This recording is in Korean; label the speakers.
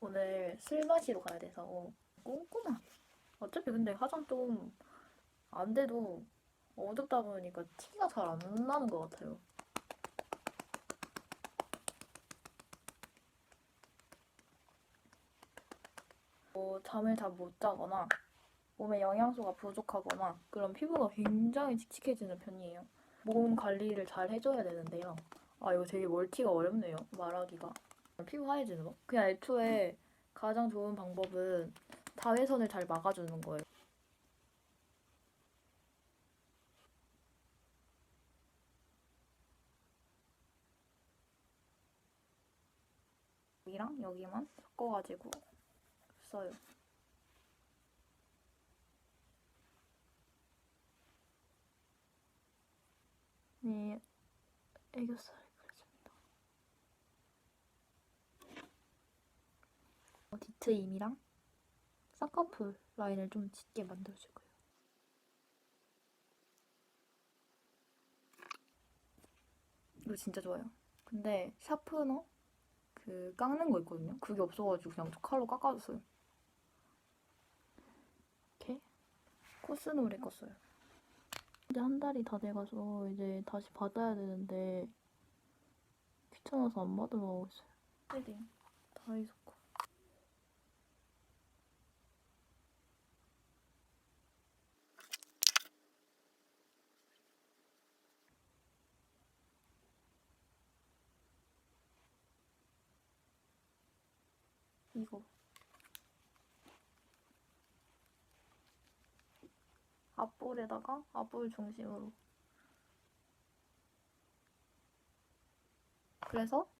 Speaker 1: 오늘 술 마시러 가야 돼서 꼼꼼한. 어차피 근데 화장 좀 안 돼도 어둡다 보니까 티가 잘 안 나는 것 같아요. 뭐 잠을 잘 못 자거나 몸에 영양소가 부족하거나 그럼 피부가 굉장히 칙칙해지는 편이에요. 몸 관리를 잘 해줘야 되는데요. 아 이거 되게 멀티가 어렵네요. 말하기가. 피부 하얘지는 거? 그냥 애초에 가장 좋은 방법은 자외선을 잘 막아주는 거예요. 여기랑 여기만 섞어가지고 써요. 네, 애교살 그려줍니다. 어, 디트 임이랑 쌍꺼풀 라인을 좀 짙게 만들어주고요. 이거 진짜 좋아요. 근데 샤프너 그 깎는 거 있거든요. 그게 없어가지고 그냥 저 칼로 깎아줬어요. 이렇게 오래 껐어요. 이제 한 달이 다 돼가서 이제 다시 받아야 되는데 귀찮아서 안 받으러 가고 있어요. 헤딩 다이소 거. 이거. 앞볼에다가? 앞볼 중심으로. 그래서